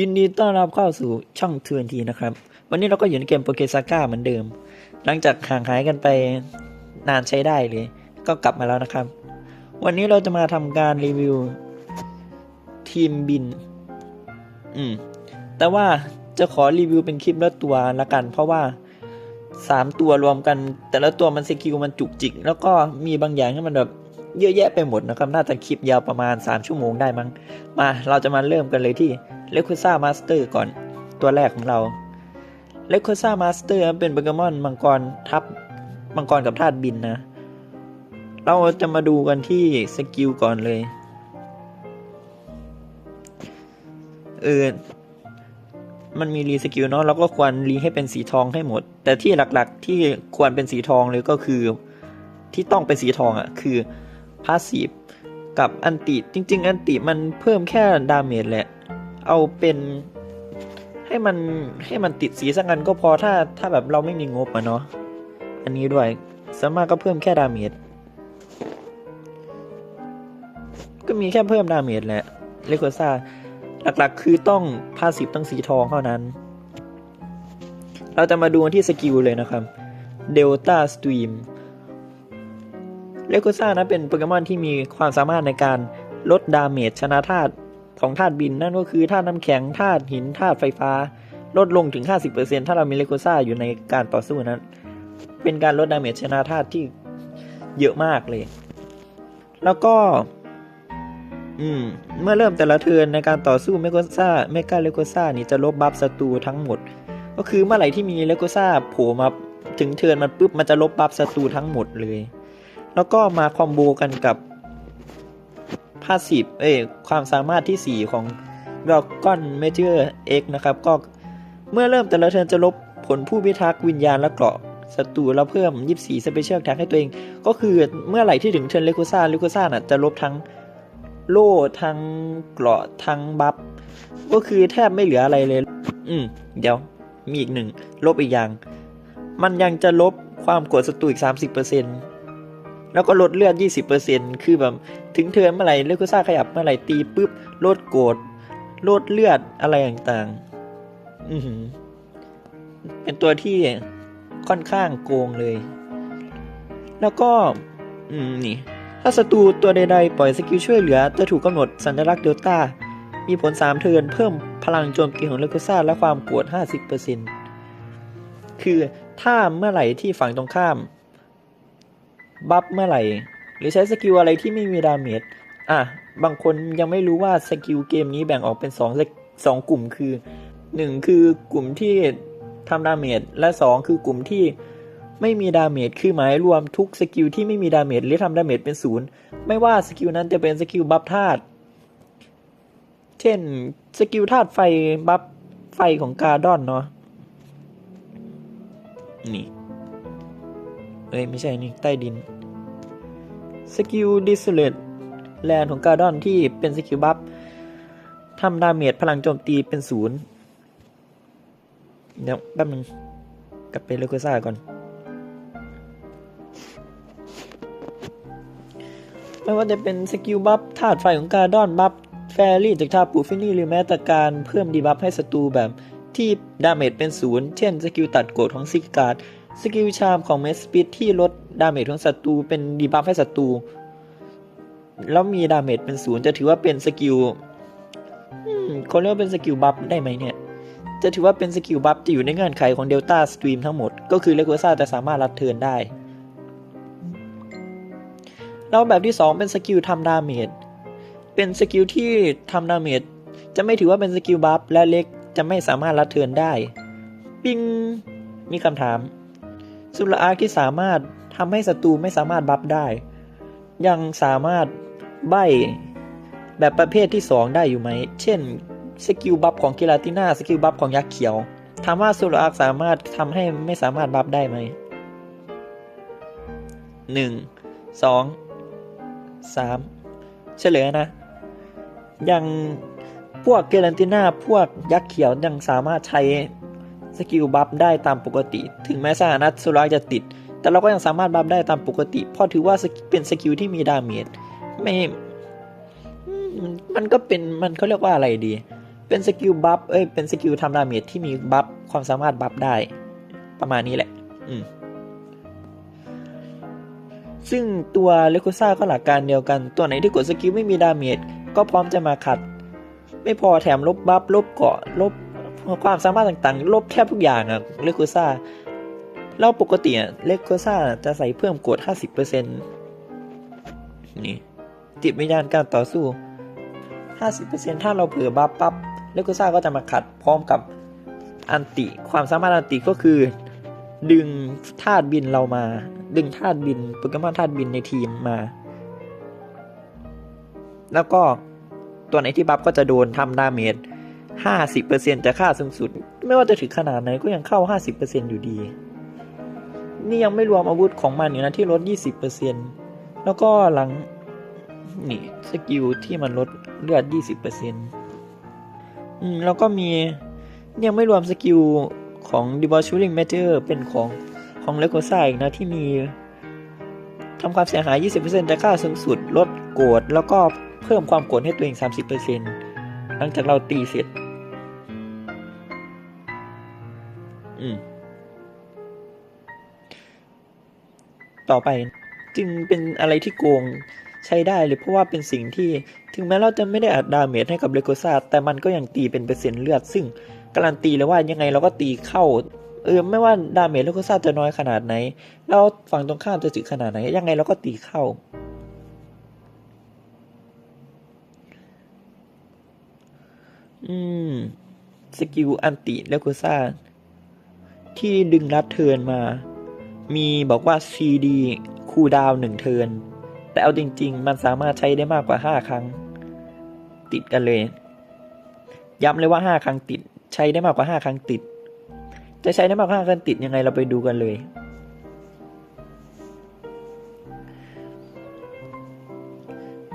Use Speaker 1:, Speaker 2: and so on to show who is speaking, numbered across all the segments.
Speaker 1: ยินดีต้อนรับเข้าสู่ช่องทูนทีนะครับ วันนี้เราก็อยู่ในเกมโปเกซาก้าเหมือนเดิม หลังจากห่างหายกันไปนานใช้ได้เลย ก็กลับมาแล้วนะครับ วันนี้เราจะมาทำการรีวิว ทีมบิน อืม แต่ว่าจะขอรีวิวเป็นคลิปละตัวละกัน เพราะว่าสามตัวรวมกัน แต่ละตัวมันสกิลมันจุกจิก แล้วก็มีบางอย่างที่มันแบบเยอะแยะไปหมดนะครับ น่าจะคลิปยาวประมาณ 3 ชั่วโมงได้มั้ง มา เราจะมาเริ่มกันเลยที่ เลคูซ่ามาสเตอร์ก่อนตัวแรกของเราเลคูซ่ามาสเตอร์เป็นโปเกมอนมังกรทับมังกรกับธาตุบินนะ เราจะมาดูกันที่สกิลก่อนเลยเออมันมีรีสกิลเนาะเราก็ควรรีให้เป็นสีทองให้หมด แต่ที่หลักๆที่ควรเป็นสีทองเลยก็คือ ที่ต้องเป็นสีทองอะ่ะ คือพาสซีฟกับอันติจริง ๆ อันติมันเพิ่มแค่ดาเมจแหละ เอาเป็นให้มันให้มันติดสีสักอันก็พอถ้าถ้าแบบเราไม่มีงบอะเนาะอันนี้ด้วยสามารถก็เพิ่มแค่ดาเมจก็มีแค่เพิ่มดาเมจแหละเลโกซ่าหลักๆ คือต้องพาสิบต้องสีทองเท่านั้น เราจะมาดูที่สกิลเลยนะครับเดลต้าสตรีมเลโกซ่านะเป็นโปเกมอนที่มีความสามารถในการลดดาเมจชนะธาตุ ของธาตุบินนั่นก็คือธาตุน้ำแข็งธาตุหินธาตุไฟฟ้า ลดลงถึง 50%ถ้าเรามีเลโกซ่าอยู่ในการต่อสู้นั้น เป็นการลดดาเมจชนะธาตุที่เยอะมากเลย แล้วก็ อืม เมื่อเริ่มแต่ละเทินในการต่อสู้เมโกซ่าเมกาเลโกซ่านี่จะลบบัฟศัตรูทั้งหมด ก็คือเมื่อไหร่ที่มีเลโกซ่าโผล่มาถึงเทินมันปุ๊บมันจะลบบัฟศัตรูทั้งหมดเลย แล้วก็มาคอมโบกันกับ พาสซีฟเอ้ยความสามารถที่ 4 ของดรากอนเมเจอร์เอ็กนะครับ ก็เมื่อเริ่มแต่ละเทิร์นจะลบผลผู้พิทักษ์วิญญาณและเกราะศัตรูแล้วเพิ่ม 24สเปเชียลแท็กให้ตัวเอง ก็คือเมื่อไหร่ที่ถึงเทิร์นเลโกซ่าเลโกซ่าน่ะจะลบทั้งโล่ทั้งเกราะทั้งบัฟก็คือแทบไม่เหลืออะไรเลย อืม เดี๋ยว มีอีกหนึ่ง ลบอีกอย่าง มันยังจะลบความกดศัตรูอีก 30% แล้วก็ลดเลือด 20%คือแบบถึงเทิร์นเมื่อไหร่เลโกซ่าขยับเมื่อไหร่ตีปุ๊บลดโกดลดเลือดอะไรต่างๆ อืเป็นตัวที่ค่อนข้างโกงเลย แล้วก็ อืมนี่ ถ้าศัตรูตัวใดๆ ปล่อยสกิลช่วยเหลือ จะถูกกำหนดสัญลักษณ์เดลต้า มีผล 3 เทินเพิ่มพลังโจมตีของเลโกซ่าและความโกรธ50%คือถ้าเมื่อไหร่ที่ฝั่งตรงข้าม บัฟเมื่อไหร่ หรือใช้สกิลอะไรที่ไม่มีดาเมจอะ บางคนยังไม่รู้ว่าสกิลเกมนี้แบ่งออกเป็น2 2กลุ่มคือ 1 คือกลุ่มที่ทำดาเมจและ 2 คือกลุ่มที่ไม่มีดาเมจคือหมายรวมทุกสกิลที่ไม่มีดาเมจหรือทำดาเมจเป็นศูนย์ไม่ว่าสกิลนั้นจะเป็นสกิลบัฟธาตุเช่นสกิลธาตุไฟบัฟไฟของกาดอนเนาะนี่ เอ้ยไม่ใช่นี่ใต้ดินสกิลดิสเลตแลนของกาดอนที่เป็นสกิลบัฟทำดาเมจพลังโจมตีเป็นศูนย์เดี๋ยวแป๊บนึงกลับไปเลโกซ่าก่อน ไม่ว่าจะเป็นสกิลบัฟธาตุไฟของการดอนบัฟแฟรี่จากทาปูฟินี่หรือแม้แต่การเพิ่มดีบัฟให้ศัตรูแบบที่ดาเมจเป็นศูนย์เช่นสกิลตัดโกรธของซิกการ์ด สกิลชามของเมสปิดที่ลดดาเมจของศัตรูเป็นดีบัฟให้ศัตรู แล้วมีดาเมจเป็นศูนย์จะถือว่าเป็นสกิลอืมคนเรียกว่าเป็นสกิลบัฟได้ไหมเนี่ย จะถือว่าเป็นสกิลบัฟจะอยู่ในเงื่อนไขของเดลต้าสตรีมทั้งหมด ก็คือเลโกซ่าจะสามารถรับเทินได้ แล้วแบบที่ 2 เป็นสกิลทำดาเมจ เป็นสกิลที่ทำดาเมจจะไม่ถือว่าเป็นสกิลบัฟและเล็กจะไม่สามารถรัดเทิร์นได้ ปิงมีคำถาม สุรอาร์ที่สามารถทำให้ศัตรูไม่สามารถบัฟได้ ยังสามารถใบแบบประเภทที่ 2 ได้อยู่ไหม เช่นสกิลบัฟของกิลาติน่าสกิลบัฟของยักษ์เขียวถามว่าสุรอาร์สามารถทำให้ไม่สามารถบัฟได้ไหมหนึ่งสองสามเฉลยนะ ยังพวกเกลันติน่าพวกยักษ์เขียวยังสามารถใช้ สกิลบัฟได้ตามปกติ ถึงแม้สถานะสุรักจะติด แต่เราก็ยังสามารถบัฟได้ตามปกติ เพราะถือว่าเป็นสกิลที่มีดาเมจไม่มันก็เป็นมันเขาเรียกว่าอะไรดีเเป็นสกิลบัฟเอ้ยเป็นสกิลทำดาเมจที่มีบัฟความสามารถบัฟได้ ประมาณนี้แหละ อืมซึ่งตัวเลโกซ่าก็หลักการเดียวกัน ตัวไหนที่กดสกิลไม่มีดาเมจก็พร้อมจะมาขัด ไม่พอแถมลบบัฟลบเกาะลบ ความสามารถต่างๆ ลบแทบทุกอย่างอะเลโกซ่าแล้วปกติอะเลโกซ่าจะใส่เพิ่มกด 50%นี่จิตวิญญาณการต่อสู้ 50%ถ้าเราเผื่อบัฟปั๊บเลโกซ่าก็จะมาขัดพร้อมกับอันติ ความสามารถอันติก็คือ ดึงธาตุบินเรามา ดึงธาตุบินโปเกมอนธาตุบินในทีมมา แล้วก็ตัวไหนที่บัฟก็จะโดนทำดาเมจ 50%จะค่าสูงสุด ไม่ว่าจะถึงขนาดไหนก็ยังเข้า 50%อยู่ดี นี่ยังไม่รวมอาวุธของมันอยู่นะที่ลด 20%แล้วก็หลังนี่สกิลที่มันลดเลือด 20%อืมแล้วก็มียังไม่รวมสกิลของ d e b o s h u r i n g Matter เป็นของของเลโกซ่าอีกนะที่มีทำความเสียหาย 20%จะค่าสูงสุด ลดโกรธแล้วก็เพิ่มความโกรธให้ตัวเอง 30%หลังจากเราตีเสร็จ อืม ต่อไปจึงเป็นอะไรที่โกงใช้ได้เลยเพราะว่าเป็นสิ่งที่ถึงแม้เราจะไม่ได้อัดดาเมจให้กับเลโกซาแต่มันก็ยังตีเป็นเปอร์เซ็นต์เลือด ซึ่งการันตีเลยว่ายังไงเราก็ตีเข้า เออไม่ว่าดาเมจเลโกซาจะน้อยขนาดไหนแล้วฝั่งตรงข้ามจะถึงขนาดไหน ยังไงเราก็ตีเข้า อืม สกิลอันติเลโกซา ที่ดึงรับเทินมา มีบอกว่า CD คูลดาวน์หนึ่งเทิน แต่เอาจริง ๆ มันสามารถใช้ได้มากกว่า 5 ครั้ง ติดกันเลย ย้ำเลยว่า 5 ครั้งติด ใช้ได้มากกว่า 5 ครั้งติด จะใช้ได้มากกว่า5ครั้งติดยังไงเราไปดูกันเลย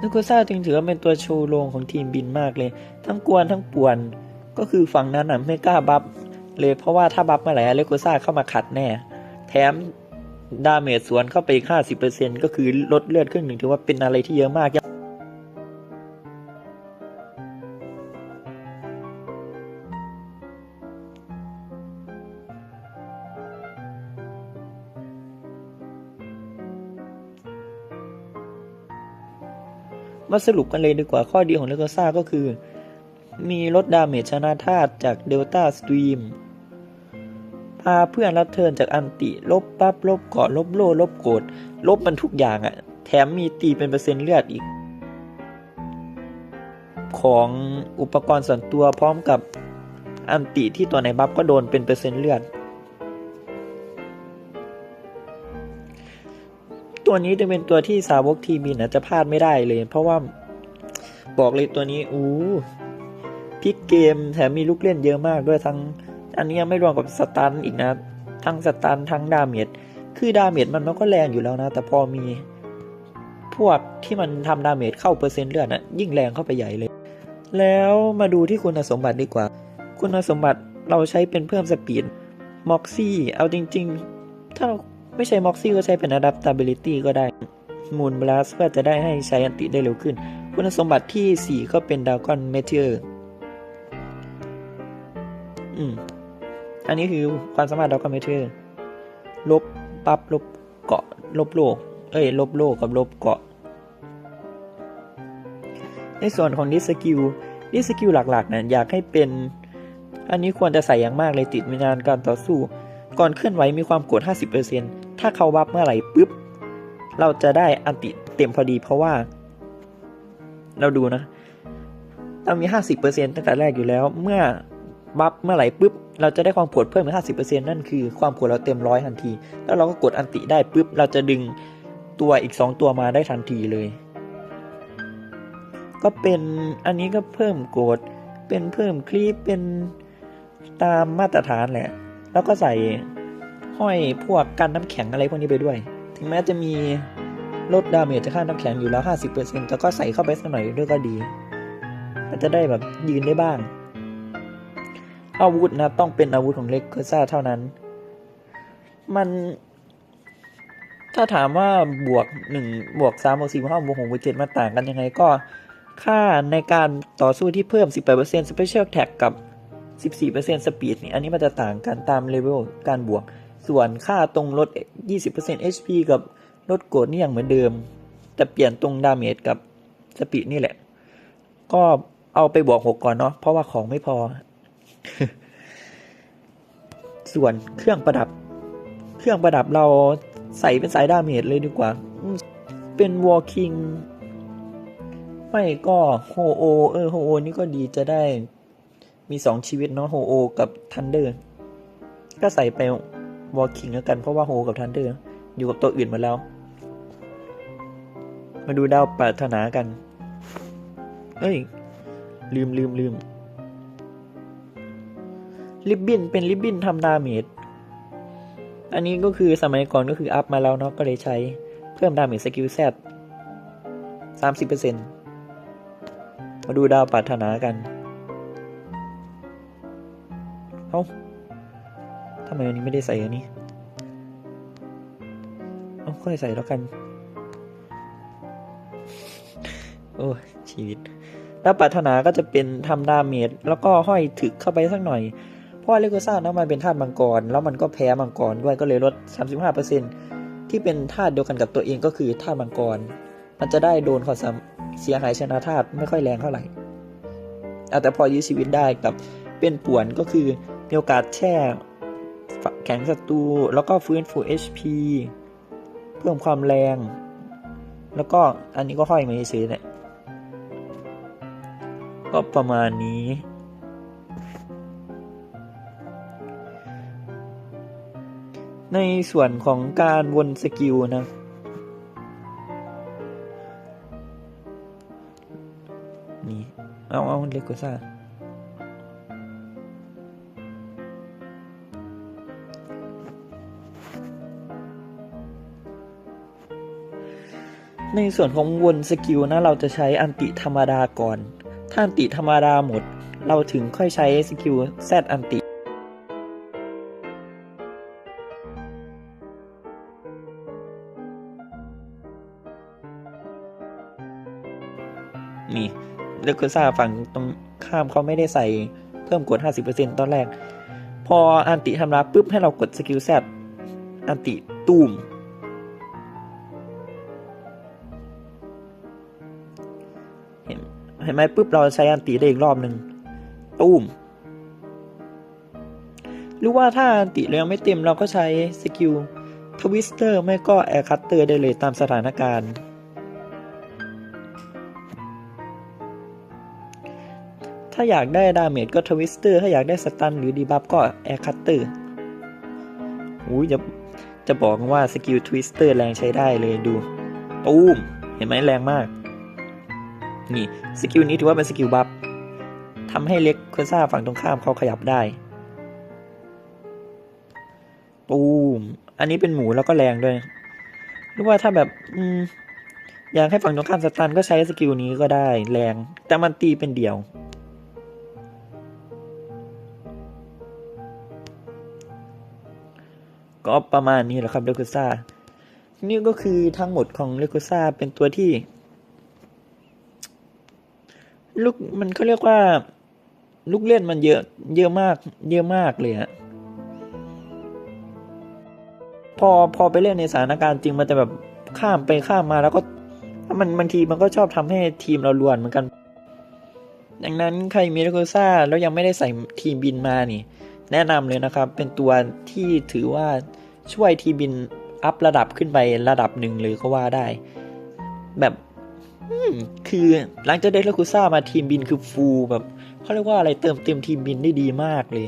Speaker 1: นูโกซ่าจึงถือว่าเป็นตัวโชว์โรงของทีมบินมากเลย ทั้งกวนทั้งป่วน ก็คือฝั่งนั้นอะไม่กล้าบัฟ เลยเพราะว่าถ้าบัฟเมื่อไหร่เลโกซ่าเข้ามาขัดแน่ แถมดาเมจสวนเข้าไปอีก 50%ก็คือลดเลือดครึ่งหนึ่งถือว่าเป็นอะไรที่เยอะมากมาสรุปกันเลยดีกว่าข้อดีของเลโกซ่าก็คือ มีลดดาเมจชนะธาตุจากเดลต้าสตรีม พาเพื่อนรับเทิร์นจากอันติ ลบปั๊บลบเกาะลบโล่ลบโกดลบมันทุกอย่างอะ่ะ แถมมีตีเป็นเปอร์เซ็นต์เลือดอีก ของอุปกรณ์ส่วนตัวพร้อมกับอันติที่ตัวไหนบัฟก็โดนเป็นเปอร์เซ็นต์เลือด ตัวนี้จะเป็นตัวที่สาวกทีมบินะจะพลาดไม่ได้เลย เพราะว่าบอกเลยตัวนี้อู้พลิกเกมแถมมีลูกเล่นเยอะมากด้วยทั้ง อันนี้ไม่รวมกับสตันอีกนะ ทั้งสตันทั้งดาเมจคือดาเมจมันมันก็แรงอยู่แล้วนะ แต่พอมี พวกที่มันทำดาเมจเข้าเปอร์เซ็นต์เลือดนะยิ่งแรงเข้าไปใหญ่เลย แล้วมาดูที่คุณสมบัติดีกว่า คุณสมบัติเราใช้เป็นเพิ่มสปีดม็อกซี่เอาจริง ๆ ถ้าไม่ใช้ม็อกซี่ก็ใช้เป็น adaptability ก็ได้มูนบลัสเพื่อจะได้ให้ใช้อันติได้เร็วขึ้น คุณสมบัติที่ 4 ก็เป็นด r กอนเมเทอร์อืม อันนี้คือความสามารถด r กอนเมเทอร์ลบปับ๊บลบเกาะลบโลก เอ้ย ลบโลกกับลบเกาะ ในส่วนของดิสกิลดิสกิลหลักๆเนี่ยอยากให้เป็น อันนี้ควรจะใส่อย่างมากเลยติดวิญญาณการต่อสู้ ก่อนเคลื่อนไหวมีความกด 50%ถ้าเขาวับเมื่อไหร่ปุ๊บ เราจะได้อันติเต็มพอดีเพราะว่า เราดูนะเรามี 50%ตั้งแต่แรกอยู่แล้วเมื่อ บัฟเมื่อไหร่ปุ๊บเราจะได้ความกดเพิ่มเป็น50%นั่นคือความกดเราเต็มร้อยทันที แล้วเราก็กดอันติได้ปุ๊บเราจะดึงตัวอีก2ตัวมาได้ทันทีเลย ก็เป็นอันนี้ก็เพิ่มกดเป็นเพิ่มคลิปเป็นตามมาตรฐานแหละ แล้วก็ใส่ห้อยพวกกันน้ำแข็งอะไรพวกนี้ไปด้วย ถึงแม้จะมีลดดาเมจจากค่าน้ำแข็งอยู่แล้ว 50%แต่ก็ใส่เข้าไปสักหน่อยด้วยก็ดีมันจะได้แบบยืนได้บ้าง อาวุธนะต้องเป็นอาวุธของเล็กเกอร์ซ่าเท่านั้น มันถ้าถามว่าบวกหนึ่งบวกสามบวกสี่บวกห้าบวกหกบวกเจ็ดมาต่างกันยังไงก็ค่าในการต่อสู้ที่เพิ่ม 18% Special Attack กับ 14% Speed นี่อันนี้มันจะต่างกันตามเลเวลการบวก ส่วนค่าตรงลด 20% HP กับลดโกรธนี่ยังเหมือนเดิม แต่เปลี่ยนตรงดาเมจกับสปีดนี่แหละ ก็เอาไปบวก 6 ก่อนเนาะเพราะว่าของไม่พอ ส่วนเครื่องประดับ เครื่องประดับเราใส่เป็นสายดาเมจเลยดีกว่า เป็นวอลคิงไม่ก็โฮโอ เออโฮโอนี่ก็ดีจะได้มีสองชีวิตเนาะโฮโอ กับทันเดอร์ ก็ใส่ไปวอลคิงแล้วกันเพราะว่าโฮกับทันเดอร์ อยู่กับตัวอื่นหมาแล้ว มาดูดาวปรารถนากัน เอ้ย ลืมลืมลืม ลิบบินเป็นลิบบินทำดาเมจอันนี้ก็คือสมัยก่อนก็คืออัพมาแล้วเนาะก็เลยใช้เพิ่มดาเมจสกิลแซดสามสิบเปอร์เซ็นต์มาดูดาวปรารถนากัน เอ้าทำไมวันนี้ไม่ได้ใส่อันนี้ เอ้าค่อยใส่แล้วกัน โอ้ชีวิตแล้วปรารถนาก็จะเป็นทำดาเมจแล้วก็ห้อยถึกเข้าไปสักหน่อย ราะว่าเลโกซ่านะมันเป็นธาตุมังกร แล้วมันก็แพ้มังกรด้วยก็เลยลด 35%ที่เป็นธาตุเดียวกันกับตัวเองก็คือธาตุมังกร มันจะได้โดนความเสียหายชนะธาตุไม่ค่อยแรงเท่าไหร่อแต่พอยื้อชีวิตได้กับเป็นป่วนก็คือมีโอกาสแช่แข็งศัตรูแล้วก็ฟื้นฟู HP เพิ่มความแรง แล้วก็อันนี้ก็ห้อยมาเฉยๆเนี่ยก็ประมาณนี้ ในส่วนของการวนสกิลนะ นี่ เอาเอาเล็กกว่าซ่าในส่วนของวนสกิลนะเราจะใช้อันติธรรมดาก่อน ถ้าอันติธรรมดาหมด เราถึงค่อยใช้สกิลแซดอันติ เลกูซ่าฝั่งตรงข้ามเขาไม่ได้ใส่เพิ่มกด 50%ตอนแรก พออันติทำลายปุ๊บให้เรากดสกิลแซดอันติตูมเห็นเห็นไหมปุ๊บเราใช้อันติได้อีกรอบหนึ่งตูมหรือว่าถ้าอันติเรายังไม่เต็มเราก็ใช้สกิลทวิสเตอร์ไม่ก็แอร์คัตเตอร์ได้เลยตามสถานการณ์ ถ้าอยากได้ดาเมจก็ทวิสเตอร์ถ้าอยากได้สตันหรือดีบัฟก็แอร์คัตเตอร์อุ้ยจะจะบอกว่าสกิลทวิสเตอร์แรงใช้ได้เลยดูตูมเห็นไหมแรงมาก นี่สกิลนี้ถือว่าเป็นสกิลบัฟทำให้เล็กคอร์ซ่าฝั่งตรงข้ามเขาขยับได้ตูมอันนี้เป็นหมูแล้วก็แรงด้วย หรือว่าถ้าแบบอืมอยากให้ฝั่งตรงข้ามสตันก็ใช้สกิลนี้ก็ได้แรง แต่มันตีเป็นเดี่ยว ก็ประมาณนี้แหละครับเลกูซ่านี่ก็คือทั้งหมดของเลกูซ่าเป็นตัวที่ ลูกมันเขาเรียกว่า ลูกเล่นมันเยอะ เยอะมาก เยอะมากเลยอะพอพอไปเล่นในสถานการณ์จริงมันจะแบบข้ามไปข้ามมาแล้วก็มันบางทีมันก็ชอบทำให้ทีมเราลวนเหมือนกัน ดังนั้นใครมีเลกูซ่าแล้วยังไม่ได้ใส่ทีมบินมานี่ แนะนำเลยนะครับ เป็นตัวที่ถือว่าช่วยทีมบินอัพระดับขึ้นไประดับหนึ่งเลยก็ว่าได้ แบบคือหลังจากได้เลกูซ่ามาทีมบินคือฟูลแบบเขาเรียกว่าอะไรเติมเต็มทีมบินได้ดีมากเลย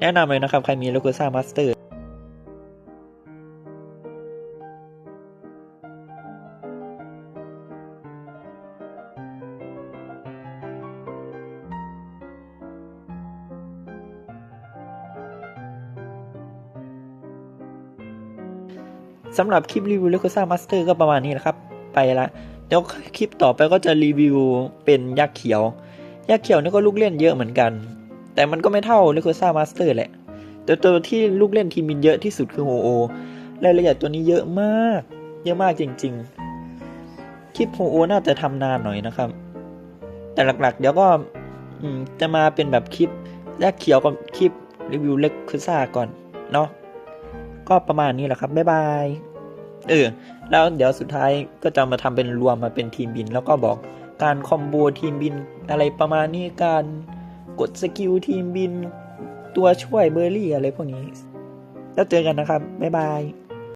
Speaker 1: แนะนำเลยนะครับ ใครมีเลกูซ่ามาสเตอร์ สำหรับคลิปรีวิว l e c o s a Master ก็ประมาณนี้นะครับ ไปละเดี๋ยวคลิปต่อไปก็จะรีวิวเป็นยักษ์เขียว ยักษ์เขียวนี่ก็ลูกเล่นเยอะเหมือนกัน แต่มันก็ไม่เท่า l e c o s a Master แหละ แต่ตัวที่ลูกเล่นทีมินเยอะที่สุดคือโฮโอรายละเอียดตัวนี้เยอะมาก เยอะมากจริง ๆ คลิปโฮโอน่าจะทำนานหน่อยนะครับ แต่หลักๆ เดี๋ยวก็จะมาเป็นแบบคลิปแยกษ์เขียวกับคลิปรีวิวเล็กคุซ่าก่อนเนาะ ก็ประมาณนี้แหละครับ บ๊ายบาย เออ แล้วเดี๋ยวสุดท้ายก็จะมาทำเป็นรวมมาเป็นทีมบิน แล้วก็บอกการคอมโบทีมบินอะไรประมาณนี้การกดสกิลทีมบิน ตัวช่วยเบอร์รี่อะไรพวกนี้ แล้วเจอกันนะครับ บ๊ายบาย